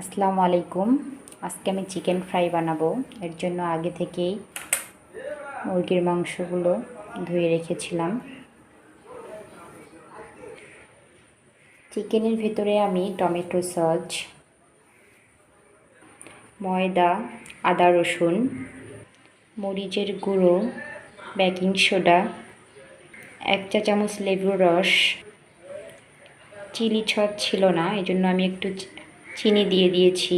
আসসালামু আলাইকুম। আজকে আমি চিকেন ফ্রাই বানাবো। এর জন্য আগে থেকেই মুরগির মাংসগুলো ধুয়ে রেখেছিলাম। চিকেনের ভেতরে আমি টমেটো সস, ময়দা, আদা রসুন, মরিচের গুঁড়ো, বেকিং সোডা, এক চা চামচ লেবুর রস। চিলি ছট ছিল না এই জন্য আমি একটু চিনি দিয়ে দিয়েছি।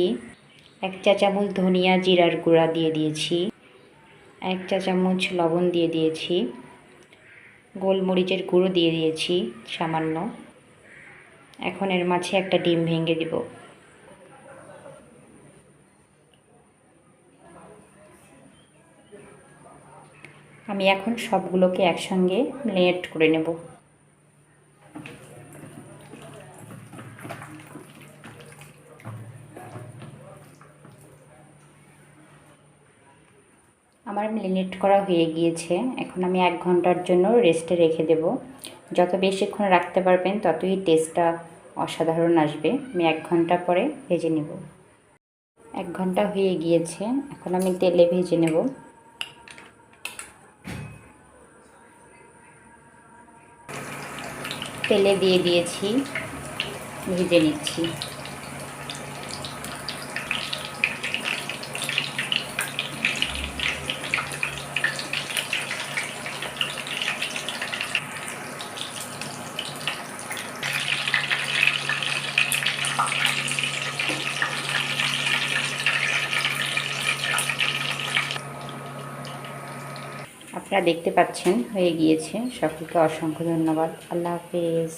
এক চা চামচ ধনিয়া জিরার গুঁড়া দিয়ে দিয়েছি। এক চা চামচ লবণ দিয়ে দিয়েছি। গোলমরিচের গুঁড়ো দিয়ে দিয়েছি সামান্য। এখন এর মাঝে একটা ডিম ভেঙে দিব। আমি এখন সবগুলোকে একসঙ্গে লেট করে নেব। আমার মেরিনেট করা হয়ে গিয়েছে। এখন আমি এক ঘণ্টার জন্য রেস্টে রেখে দেব। যত বেশিক্ষণ রাখতে পারবেন, ততই টেস্টটা অসাধারণ আসবে। আমি এক ঘণ্টা পরে ভেজে নেব। এক ঘণ্টা হয়ে গিয়েছে। এখন আমি তেলে ভেজে নেব। তেলে দিয়ে দিয়েছি। ভেজে নিচ্ছি। আপনারা দেখতে পাচ্ছেন হয়ে গিয়েছে। সকলকে অসংখ্য ধন্যবাদ। আল্লাহ হাফেজ।